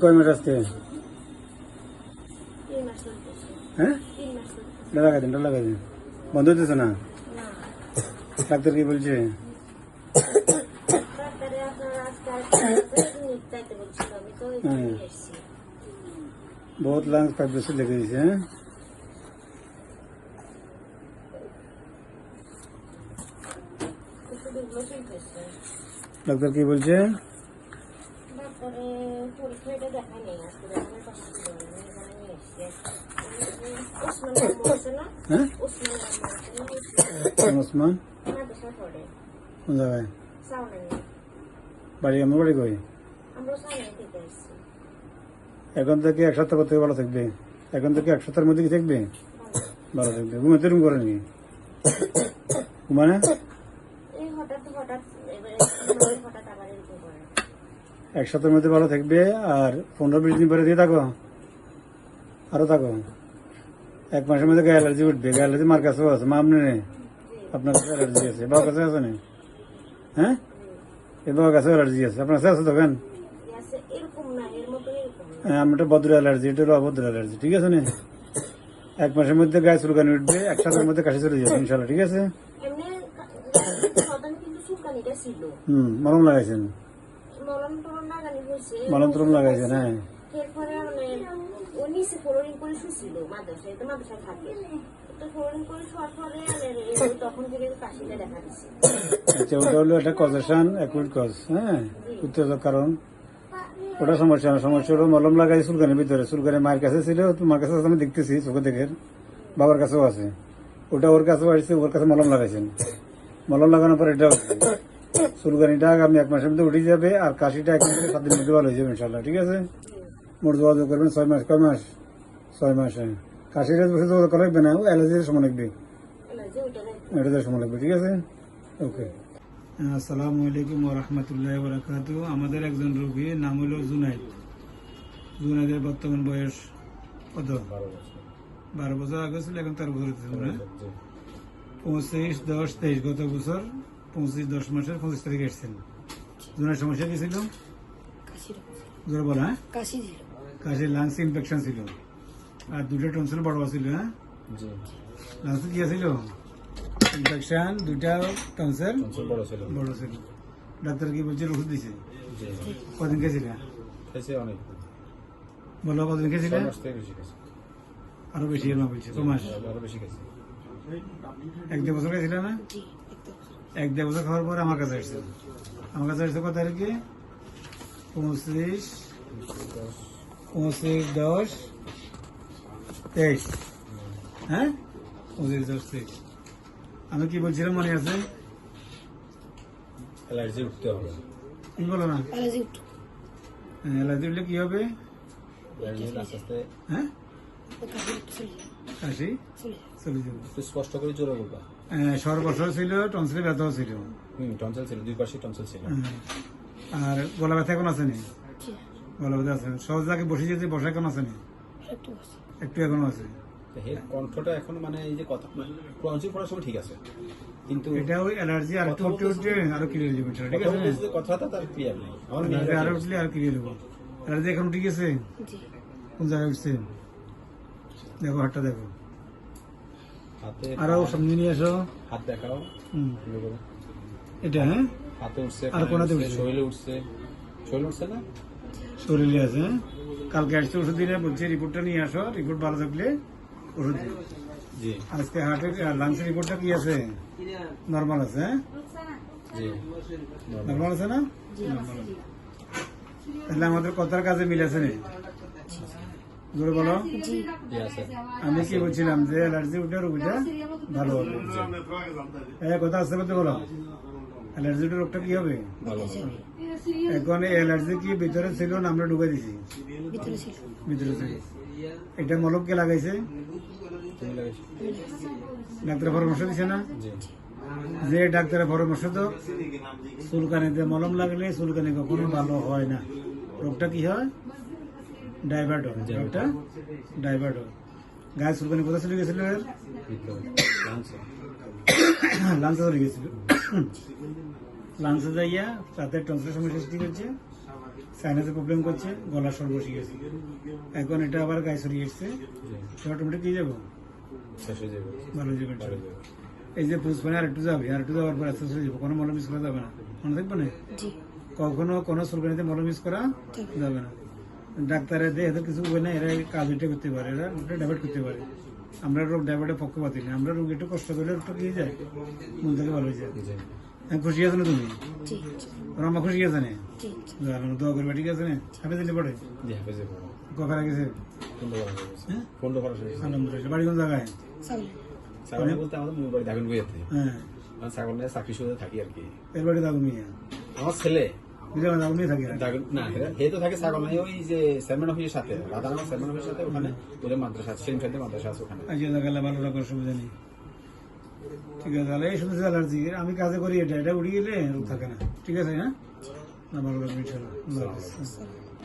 কয় মাস আসতে তিন মাস চলতেছে হ্যাঁ তিন মাস চলতেছে এটা লাগাই দিন এটা লাগাই দিন বন্ধ হইতেছে না না ডাক্তার কি বলছে ডাক্তারে আপনার আজকে আরেকটা নিট চাইতে বলছিল আমি তো এটা দেখাই নেই আজকে দেখানোর কথা ছিল এখানে নিয়ে এসেছি। ওসমান নাম না? ওসমান নাম বলছে না? ওসমান মাদ্রাসা পড়ে কোন জায়গায়? সাউনানি বাড়ি। আমার বাড়ি কই? আমরা সাউনানি থেকে এসেছি এখন থেকে এক সপ্তাহ থেকে ভালো থাকবে? এখন থেকে এক সপ্তাহের মধ্যে কি থাকবে? ভালো। থাকবে। ঘুমাতে রুম করে নাকি ঘুমানে হঠাৎ হঠাৎ হঠাৎ এক সপ্তাহের মধ্যে ভালো থাকবে আর পনেরো বিশ দিন পরে দিয়ে থাকো। আরও থাকো। এক মাসের মধ্যে গায়ে অ্যালার্জি উঠবে। গায়ে অ্যালার্জি মার কাছেও আছে মা আপনি আপনার কাছে অ্যালার্জি আছে। বাবার কাছে আছে না? হ্যাঁ? এই বাবার কাছে অ্যালার্জি আছে। আপনার কাছে আছে তখন আছে এরকম না এর মতো এরকম না হ্যাঁ আমার ভদ্র অ্যালার্জি এটা হলো অভদ্র অ্যালার্জি ঠিক আছে না? এক মাসের মধ্যে গায়ে চুলকানি উঠবে এক সপ্তাহের মধ্যে কাশি চলে যাবে ইনশাল্লাহ ঠিক আছে? হুম মরম লাগাইছেন। মলম টলম লাগানি হয়েছে। মলম টলম লাগাইছেন হ্যাঁ এরপরে মানে ও নিচে ফ্লোরিং করে শুছিল মাদ্রাসায় তো মাদ্রাসায় থাকে। তো ফ্লোরিং করে শোয়ার পরে মানে তখন থেকে কাশিটা দেখা দিচ্ছে আচ্ছা ওটা হলো একটা কজেশন অ্যাকুইট কজ হ্যাঁ? উত্তেজক কারণ। ওটা সমস্যা না সমস্যা হলো মলম লাগাই চুলকানির ভিতরে। চুলকানি মায়ের কাছে ছিল তোমার কাছে আমি দেখতেছি চোখে দেখে বাবার কাছেও আছে। ওটা ওর কাছেও আসছে ওর কাছে মলম লাগাইছেন। মলম লাগানোর পর এটা চুলকানিটা আগামী এক মাসের মধ্যে উঠে যাবে আর কাশিটা এক থেকে সাত দিনের মধ্যে ভালো হয়ে যাবে ইনশাল্লাহ ঠিক আছে? মোট যোগাযোগ করবেন ছয় মাস কয় মাস? ছয় মাস। হ্যাঁ কাশিটা বসে যোগাযোগ করা লাগবে না ও অ্যালার্জির সময় লাগবে। এটাতে সময় লাগবে ঠিক আছে? ওকে। আসসালামু আলাইকুম রহমতুল্লাহ বরাকাত। আমাদের একজন রোগী নাম হলো জুনাইদ। জুনাইদের বর্তমান বয়স কত? বারো বছর। আগে ছিল এখন তেরো বছর পঁচিশ দশ তেইশ গত বছর পঁচিশ দশ মাসের পঁচিশ তারিখে এসেছেন। জুনাইদ সমস্যা কি ছিল? জোরে বলা হ্যাঁ? কাশি লাংস ইনফেকশন ছিল। আর দুটো টনসিল বড় ছিল হ্যাঁ? লাংসে কি ছিল? ইনফেকশন দুটা টনসিল বড় ছিল। বড় ছিল। ডাক্তার কি বলছে ওষুধ দিছে? কদিন খেয়েছিল? বলো কদিন খেয়েছিল? আরও বেশি মা বলছে তো মাস। আরও বেশি খেয়েছে। এক দেড় বছর খেয়েছিল না? এক দেড় বছর খাওয়ার পরে আমার কাছে আসছে। আমার কাছে আসছে কত তারিখে পঁচিশ পঁচিশ দশ তেইশ। হ্যাঁ? পঁচিশ দশ তেইশ। আমি কি বলছিলাম মনে আছে? অ্যালার্জি উঠতে হবে। কি বলো না। অ্যালার্জি উঠলে কি হবে? আস্তে আস্তে হ্যাঁ? কাশি চলে যাবে। স্পষ্ট করে জোরে বলবা। সর্বস্ব ছিল টনসিলে ব্যথাও ছিল। হুম টনসেল ছিল দুই পাশে টনসেল ছিল। হ্যাঁ। আর গলা ব্যথা এখন আছে। নি গলা ব্যথা আছে। সহজ জায়গায় বসে যেতে বসা এখন আছে। নি একটু এখনও আছে। কণ্ঠটা এখন মানে এই যে কথা টনসিল পড়ার সময় ঠিক আছে। কিন্তু এটা ওই অ্যালার্জি আর একটু উঠতে উঠতে আরও ক্লিয়ার যাবে ঠিক আছে? বলতে কথাটা তার ক্লিয়ার নেই। অ্যালার্জি আরও উঠলে আর ক্লিয়ার যাব অ্যালার্জি এখন কোন জায়গায় উঠছে? দেখো হাতটা দেখো। আরও সামনে নিয়ে আসো হাত দেখাও। এটা হ্যাঁ? হাতে উঠছে আর কোনাতে উঠছে? শরীরে উঠছে। শরীরে উঠছে না? শরীরে আছে হ্যাঁ? কালকে আসছে ওষুধ দিনে বলছে রিপোর্টটা নিয়ে আসো রিপোর্ট ভালো থাকলে ওষুধ। জি। আজকে হার্টের লাংসের রিপোর্টটা কি আছে? নর্মাল আছে হ্যাঁ? জি নর্মাল। আছে না? তাহলে আমাদের কথার কাজে মিল আছে না? জোরে বলো। আমি কি বলছিলাম যে অ্যালার্জি উঠে রোগীটা ভালো হবে? হ্যাঁ কথা আসতে করতে বলো। অ্যালার্জি উঠে রোগটা কি হবে? এখন এই অ্যালার্জি কি ভিতরে ছিল না আমরা ঢুকাই দিছি? ভিতরে ছিল। এটা মলম কে লাগাইছে? তুমি লাগাইছো ডাক্তার পরামর্শ দিছে না? যে ডাক্তারের পরামর্শ তো চুলকানিতে মলম লাগলে চুলকানি কখনো ভালো হয় না। রোগটা কি হয়? ডাইভার্ট হয় রোগটা ডাইভার্ট হয় গায়ে চুলকানি কোথায় চলে গেছিল এর? লাংসে লাঞ্চে চলে গেছিল। লাঞ্চে যাইয়া তাতে টনসিলের সমস্যা সৃষ্টি করছে সাইনাসে প্রবলেম করছে গলা স্বর বসে গেছে। এখন এটা আবার গায়ে সরিয়ে এসছে। অটোমেটিক কি যাব? হয়ে ভালো যাবে। এই যে পুষ্পানে আর একটু যাবে আর একটু যাওয়ার পর আস্তে আস্তে যাব। কোনো মলম মিস করা যাবে না। মনে থাকবে না? জি। কখনো কোনো সুলকানিতে মলম মিস করা যাবে না। ডাক্তারে দিয়ে এদের কিছু উপায় না এরা কাজ এটা করতে পারে এরা ওটা ডাইভার্ট করতে পারে। আমরা রোগ ডাইভার্টের পক্ষপাতি না আমরা রোগ একটু কষ্ট করলে রোগটা কি যায়? মন থেকে ভালো হয়ে যায়। হ্যাঁ, খুশি আছে না তুমি? আমার খুশি আছে না? দোয়া করবে ঠিক আছে না? হাফে দিলে পড়ে জি কখন গেছে? হ্যাঁ? আলহামদুলিল্লাহ বাড়ি কোন জায়গায়? বলতে আমাদের মুখ বাড়ি দাগুন বইয়াতে হ্যাঁ। মানে ছাগল নিয়ে চাকরি সুদে থাকি আর কি। এর বাড়ি দাগু মিয়া আমার ছেলে। বুঝলাম দাগু মিয়া থাকি। দাগুন না হে তো থাকে ছাগল নাই ওই যে চেয়ারম্যান অফিসের সাথে রাধানগর চেয়ারম্যান অফিসের সাথে ওখানে ওদের মাদ্রাসা সেম সাথে মাদ্রাসা আছে ওখানে। আজ ভালো লাগার সুবিধা নেই। ঠিক আছে তাহলে এই অ্যালার্জি। আমি কাজে করি এটা এটা উড়িয়ে গেলে রোগ থাকে না। ঠিক আছে হ্যাঁ? ভালো লাগবে ইনশাল্লাহ।